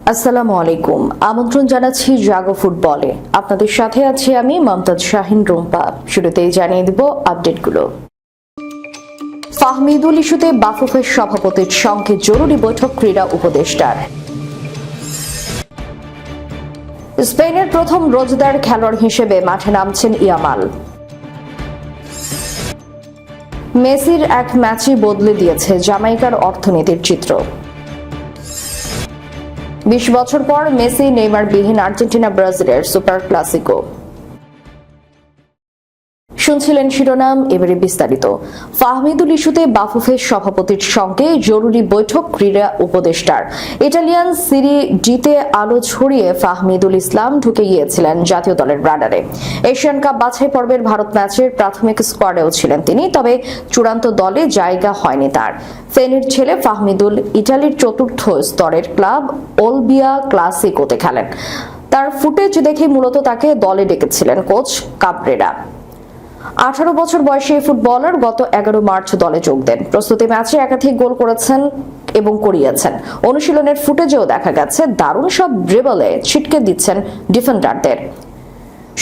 আসসালামু আলাইকুম। আমন্ত্রণ জানাচ্ছি জাগো ফুটবলে। আপনাদের সাথে আছি আমি মমতাজ শাহিন রুম্পা। শুরুতেই জানিয়ে দিব আপডেটগুলো। ফাহমিদুল ইস্যুতে বাফুফের সভাপতির সঙ্গে জরুরি বৈঠক ক্রীড়া উপদেষ্টার। স্পেনের প্রথম রোজদার খেলোয়াড় হিসেবে মাঠে নামছেন ইয়ামাল। মেসির এক ম্যাচই বদলে দিয়েছে জামাইকার অর্থনীতির চিত্র। বিশ বছর পর মেসি নেইমার বিহীন আর্জেন্টিনা ব্রাজিলের সুপার ক্লাসিকো। শুনছিলেন শিরোনাম, এবারে বিস্তারিত। ফাহমিদুল ইস্যুতে বাফুফের সভাপতির সঙ্গে জরুরি বৈঠক ক্রীড়া উপদেষ্টার। ইটালিয়ান সিরি জিতে আলো ছড়িয়ে ফাহমিদুল ইসলাম ঢুকে গিয়েছিলেন জাতীয় দলের রাডারে। এশিয়ান কাপ বাছাই পর্বের ভারত ম্যাচের প্রাথমিক স্কোয়াডেও ছিলেন তিনি, তবে চূড়ান্ত দলে জায়গা হয়নি তার। ফেনীর ছেলে ফাহমিদুল ইটালির চতুর্থ স্তরের ক্লাব ওলবিয়া ক্লাসিকোতে খেলেন। তার ফুটেজ দেখে মূলত তাকে দলে ডেকেছিলেন কোচ কাবরেরা। আঠারো বছর বয়সী ফুটবলার গত এগারো মার্চ দলে যোগ দেন। প্রস্তুতি ম্যাচে একাধিক গোল করেছেন এবং করিয়েছেন। অনুশীলনের ফুটেজেও দেখা গেছে, দারুণ সব ড্রিবলে ছিটকে দিচ্ছেন ডিফেন্ডারদের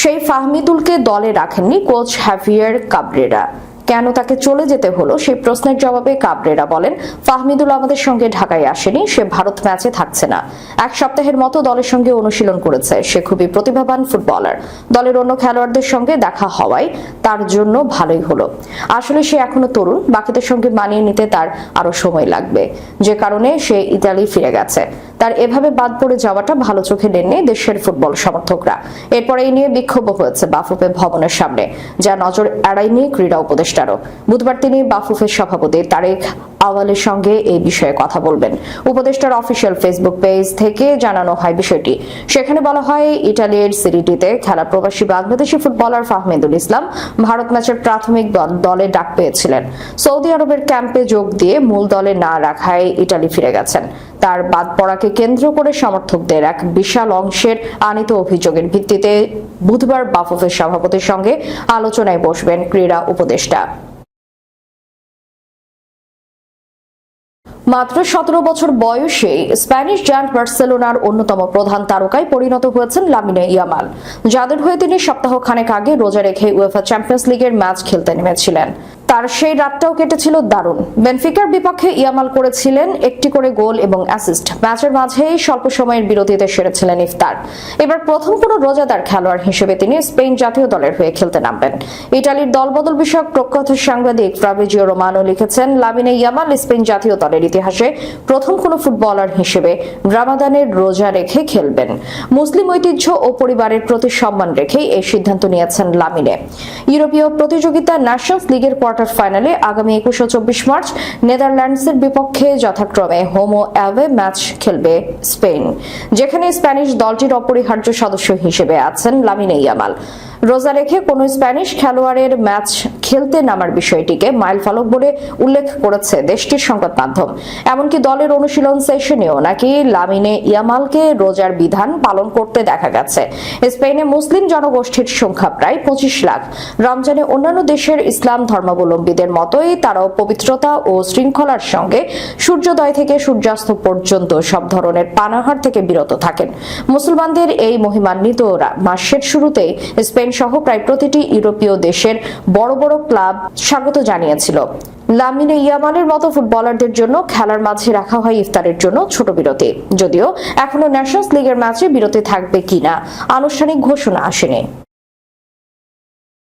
সেই ফাহমিদুলকে দলে রাখেননি কোচ হ্যাভিয়ার কাবরেরা কেন তাকে চলে যেতে হলো সেই প্রশ্নের জবাবে কাবরেরা বলেন, ফাহমিদুল আমাদের সঙ্গে ঢাকায় আসেনি, সে ভারত ম্যাচে থাকছে না। এক সপ্তাহের মতো দলের সঙ্গে অনুশীলন করেছে, সে খুবই প্রতিভাবান ফুটবলার। দলের অন্য খেলোয়াড়দের সঙ্গে দেখা হওয়ায় তার জন্য ভালোই হলো। আসলে সে এখনও তরুণ, বাকিদের সঙ্গে মানিয়ে নিতে তার আরও সময় লাগবে। যে কারণে সে ইতালি ফিরে গেছে। তার এভাবে বাদ পড়ে যাওয়াটা ভালো চোখে নেননি দেশের ফুটবল সমর্থকরা। এরপরে এই নিয়ে বিক্ষোভ হয়েছে বাফুফে ভবনের সামনে, যা নজর এড়ায়নি ক্রীড়া উপদেষ্টারও বুধবার তিনি বাফুফের সভাপতি তারেক আওয়ালের সঙ্গে এই বিষয়ে কথা বলবেন। উপদেষ্টার অফিসিয়াল ফেসবুক পেজ থেকে জানানো হয় বিষয়টি। সেখানে বলা হয়, ইটালির সিরিটিতে খেলা প্রবাসী বাংলাদেশি ফুটবলার ফাহমিদুল ইসলাম ভারত ম্যাচের প্রাথমিক দলে ডাক পেয়েছিলেন। সৌদি আরবের ক্যাম্পে যোগ দিয়ে মূল দলে না রাখায় ইটালি ফিরে গেছেন। তার বাদ পড়াকে কেন্দ্র করে সমর্থকদের এক বিশাল অংশের আনিত অভিযোগের ভিত্তিতে বুধবার বাফুফের সভাপতির সঙ্গে আলোচনায় বসবেন ক্রীড়া উপদেষ্টা। মাত্র সতেরো বছর বয়সে স্প্যানিশ জায়ান্ট বার্সেলোনার অন্যতম প্রধান তারকায় পরিণত হয়েছেন লামিনে ইয়ামাল, যাদের হয়ে তিনি সপ্তাহ খানেক আগে রোজা রেখে উয়েফা চ্যাম্পিয়ন্স লিগের ম্যাচ খেলতে নেমেছিলেন। তার সেই রাতটাও কেটেছিল দারুণ। বেনফিকার বিপক্ষে ইয়ামাল করেছিলেন একটি করে গোল এবং অ্যাসিস্ট ম্যাচের মাঝেই স্বল্প সময়ের বিরতিতে সেরেছিলেন ইফতার। এবার প্রথম কোনো রোজাদার খেলোয়াড় হিসেবে তিনি স্পেন জাতীয় দলের হয়ে খেলতে নামবেন। ইটালির দলবদল বিষয়ক প্রখ্যাত সাংবাদিক ফ্রাভিজিও রোমানো লিখেছেন, লামিনে ইয়ামাল স্পেন জাতীয় দলের ইতিহাসে প্রথম কোনো ফুটবলার হিসেবে রামাদানের রোজা রেখে খেলবেন। মুসলিম ঐতিহ্য ও পরিবারের প্রতি সম্মান রেখেই এই সিদ্ধান্ত নিয়েছেন লামিনে। ইউরোপীয় প্রতিযোগিতা ন্যাশনস লিগের কোয়ার্টার ফাইনালে আগামী একুশ ও চব্বিশ মার্চ নেদারল্যান্ডসের বিপক্ষে যথাক্রমে হোমো অ্যাওয়ে ম্যাচ খেলবে স্পেন, যেখানে স্প্যানিশ দলটির অপরিহার্য সদস্য হিসেবে আছেন লামিনে ইয়ামাল। রোজা রেখে কোনো স্প্যানিশ খেলোয়াড়ের ম্যাচ খেলতে নামার বিষয়টিকে মাইল ফলক বলে উল্লেখ করেছে দেশটির সংবাদ মাধ্যম। এমনকি দলের অনুশীলন সেশনেও নাকি লামিনে ইয়ামালকে রোজার বিধান পালন করতে দেখা গেছে। স্পেনে মুসলিম জনগোষ্ঠীর সংখ্যা প্রায় পঁচিশ লাখ। রমজানে অন্যান্য দেশের ইসলাম ধর্মাবলম্বীদের মতোই তারাও পবিত্রতা ও শৃঙ্খলার সঙ্গে সূর্যোদয় থেকে সূর্যাস্ত পর্যন্ত সব ধরনের পানাহার থেকে বিরত থাকেন। মুসলমানদের এই মহিমান্বিত মাসের শুরুতেই স্পেন সহ প্রায় প্রতিটি ইউরোপীয় দেশের বড় বড় ক্লাব স্বাগত জানিয়েছিল। লামিনে ইয়ামানের মতো ফুটবলারদের জন্য খেলার মাঝে রাখা হয় ইফতারের জন্য ছোট বিরতি। যদিও এখনও ন্যাশনস লিগের ম্যাচে বিরতি থাকবে কিনা আনুষ্ঠানিক ঘোষণা আসেনি।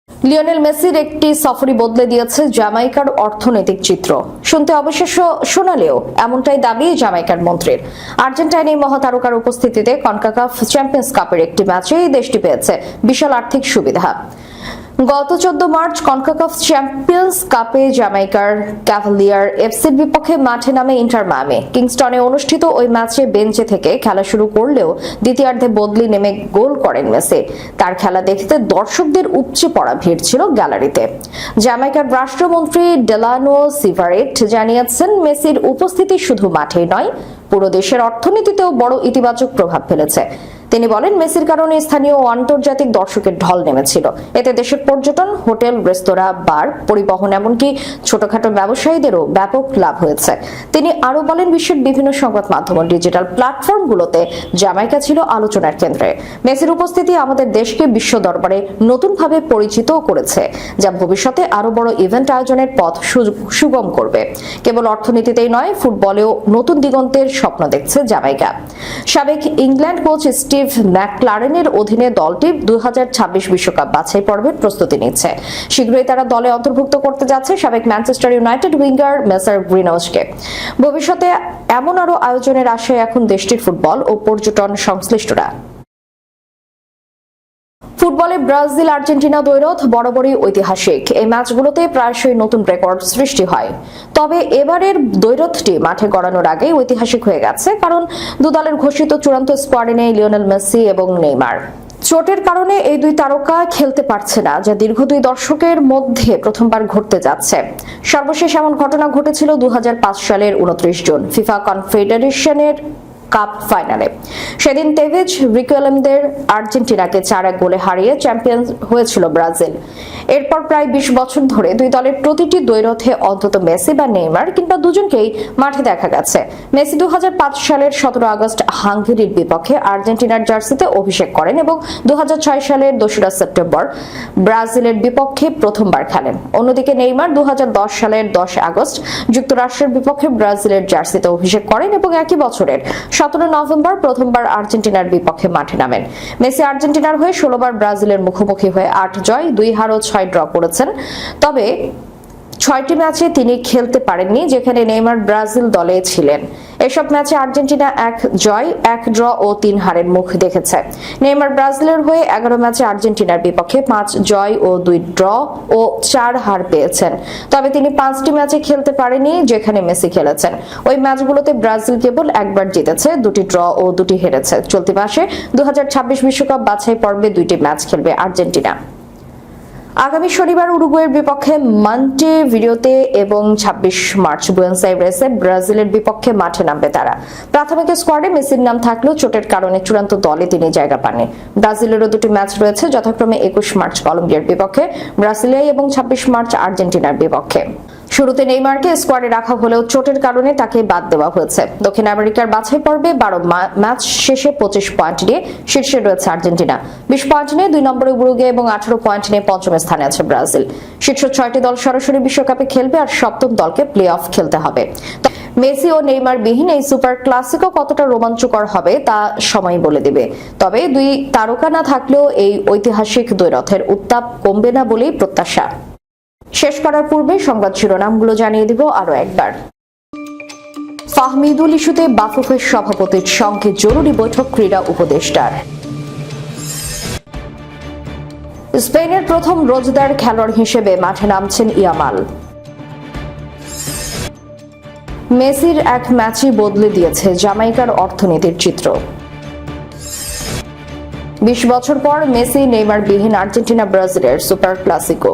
লিওনেল মেসির একটি সফরই বদলে দিয়েছে জামাইকার অর্থনৈতিক চিত্র। শুনতে অবশেষ শোনালেও এমনটাই দাবি জামাইকার মন্ত্রীর। আর্জেন্টাইন এই মহাতারকার উপস্থিতিতে কনকাকাফ চ্যাম্পিয়ন্স কাপের একটি ম্যাচেই দেশটি পেয়েছে বিশাল আর্থিক সুবিধা। গত চোদ্দ মার্চ কনকাকাফ চ্যাম্পিয়ন্স কাপে জামাইকার ক্যাভালিয়ার এফসির বিপক্ষে মাঠে নামে ইন্টার মায়ামি। কিংস্টনে অনুষ্ঠিত ওই ম্যাচে বেঞ্চে থেকে খেলা শুরু করলেও দ্বিতীয়ার্ধে বদলি নেমে গোল করেন মেসি। তার খেলা দেখতে দর্শকদের উপচে পড়া ভিড় ছিল গ্যালারিতে। জামাইকার রাষ্ট্রমন্ত্রী ডেলানো সিভারেট জানিয়েছেন, মেসির উপস্থিতি শুধু মাঠেই নয়, পুরো দেশের অর্থনীতিতেও বড় ইতিবাচক প্রভাব ফেলেছে। তিনি বলেন, মেসির কারণে স্থানীয় ও আন্তর্জাতিক দর্শকের ঢল নেমেছিল। এতে দেশের পর্যটন, হোটেল, রেস্তোরাঁ, বার, পরিবহন এমনকি ছোটখাটো ব্যবসায়ীদেরও ব্যাপক লাভ হয়েছে। তিনি আরও বলেন, বিশ্বের বিভিন্ন সংবাদ মাধ্যম ডিজিটাল প্ল্যাটফর্মগুলোতে জামাইকা ছিল আলোচনার কেন্দ্রে। মেসির উপস্থিতি আমাদের দেশকে বিশ্ব দরবারে নতুনভাবে পরিচিত করেছে, যা ভবিষ্যতে আরও বড় ইভেন্ট আয়োজনের পথ সুগম করবে। কেবল অর্থনীতিতেই নয়, ফুটবলেও নতুন দিগন্তের স্বপ্ন দেখছে জামাইকা সাবেক ইংল্যান্ড কোচ স্টিভ ম্যাকলারেনের অধীনে দলটি দুই বিশ্বকাপ বাছাই পর্বের প্রস্তুতি নিচ্ছে। শীঘ্রই তারা দলে অন্তর্ভুক্ত করতে যাচ্ছে সাবেক ম্যানচেস্টার ইউনাইটেড উইঙ্গার মেসার গ্রিনহাউসকে ভবিষ্যতে এমন আরও আয়োজনের আশায় এখন দেশটির ফুটবল ও পর্যটন সংশ্লিষ্টরা। ফুটবলে ব্রাজিল, আর্জেন্টিনা দ্বৈরথ, বরাবরই ঐতিহাসিক। এই ম্যাচগুলোতে প্রায়শই নতুন রেকর্ড সৃষ্টি হয়। তবে এবারের দ্বৈরথটি মাঠে গড়ানোর আগেই ঐতিহাসিক হয়ে গেছে, কারণ দু দলের ঘোষিত চূড়ান্ত স্কোয়াডে নেই লিওনেল মেসি এবং নেইমার। চোটের কারণে এই দুই তারকা খেলতে পারছে না, যা দীর্ঘ দুই দর্শকের মধ্যে প্রথমবার ঘটতে যাচ্ছে। সর্বশেষ এমন ঘটনা ঘটেছিল দু হাজার পাঁচ সালের উনত্রিশ জুন। ফিফা কনফেডারেশনের কাপ ফাইনালে। সেদিন তেভেজ রিকুয়েলমদের আর্জেন্টিনাকে চার গোলে হারিয়ে চ্যাম্পিয়ন হয়েছিল ব্রাজিল। এরপর প্রায় বিশ বছর ধরে দুই দলের প্রতিটি দ্বৈরথে অন্তত মেসি বা নেইমার কিংবা দুজনকেই মাঠে দেখা গেছে। মেসি দু সালের সতেরো আগস্ট হাঙ্গেরির বিপক্ষে আর্জেন্টিনার জার্সিতে অভিষেক করেন এবং দু হাজার ছয় সালের দোসরা সেপ্টেম্বর ব্রাজিলের বিপক্ষে প্রথমবার খেলেন। অন্যদিকে নেইমার দু হাজার দশ সালের দশ আগস্ট যুক্তরাষ্ট্রের বিপক্ষে ব্রাজিলের জার্সিতে অভিষেক করেন এবং একই বছরের সতেরো নভেম্বর প্রথমবার আর্জেন্টিনার বিপক্ষে মাঠে নামেন। মেসি আর্জেন্টিনার হয়ে ষোলোবার ব্রাজিলের মুখোমুখি হয়ে আট জয়, দুই হার ও ছয় ড্র করেছেন। তবে ছয়টি ম্যাচে তিনি খেলতে পারেননি, যেখানে নেইমার ব্রাজিল দলে ছিলেন। এসব ম্যাচে আর্জেন্টিনা এক জয়, এক ড্র ও তিন হারের মুখ দেখেছে। নেইমার ব্রাজিলের হয়ে এগারো ম্যাচে আর্জেন্টিনার বিপক্ষে পাঁচ জয় ও দুই ড্র ও চার হার পেয়েছেন। তবে তিনি পাঁচটি ম্যাচে খেলতে পারেনি যেখানে মেসি খেলেছেন। ওই ম্যাচগুলোতে ব্রাজিল কেবল একবার জিতেছে, দুটি ড্র ও দুটি হেরেছে। চলতি মাসে দু বিশ্বকাপ বাছাই পর্বে দুইটি ম্যাচ খেলবে আর্জেন্টিনা। আগামী শনিবার উরুগুয়ের বিপক্ষে মান্টে ভিডিওতে এবং ছাব্বিশ মার্চ বুয়েন্স আইব্রেসে ব্রাজিলের বিপক্ষে মাঠে নামবে তারা। প্রাথমিক স্কোয়াডে মেসির নাম থাকলেও চোটের কারণে চূড়ান্ত দলে তিনি জায়গা পাননি। ব্রাজিলেরও দুটি ম্যাচ রয়েছে, যথাক্রমে একুশ মার্চ কলম্বিয়ার বিপক্ষে ব্রাজিলিয়ায় এবং ছাব্বিশ মার্চ আর্জেন্টিনার বিপক্ষে। শুরুতে নেইমারকে স্কোয়াডে রাখা হলেও চোটের কারণে তাকে বাদ দেওয়া হয়েছে। দক্ষিণ আমেরিকার বাছাই পর্বে বারো ম্যাচ শেষে পঁচিশ পয়েন্ট নিয়ে শীর্ষে রয়েছে আর্জেন্টিনা। বিশ পয়েন্ট নিয়ে দুই নম্বরে উরুগে এবং আঠারো পয়েন্ট নিয়ে পঞ্চম স্থানে আছে ব্রাজিল। শীর্ষ ছয়টি দল সরাসরি বিশ্বকাপে খেলবে আর সপ্তম দলকে প্লে অফ খেলতে হবে। মেসি ও নেইমার বিহীন এই সুপার ক্লাসিকও কতটা রোমাঞ্চকর হবে তা সময় বলে দেবে। তবে দুই তারকা না থাকলেও এই ঐতিহাসিক দ্বৈরথের উত্তাপ কমবে না বলেই প্রত্যাশা। শেষ করার পূর্বে সংবাদ শিরোনামগুলো জানিয়ে দিব আরও একবার। ফাহমিদুল ইস্যুতে বাফুফের সভাপতির সঙ্গে জরুরি বৈঠক ক্রীড়া উপদেষ্টার। স্পেনের প্রথম রোজদার খেলোয়াড় হিসেবে মাঠে নামছেন ইয়ামাল। মেসির এক ম্যাচই বদলে দিয়েছে জামাইকার অর্থনীতির চিত্র। বিশ বছর পর মেসি নেইমার বিহীন আর্জেন্টিনা ব্রাজিলের সুপার ক্লাসিকো।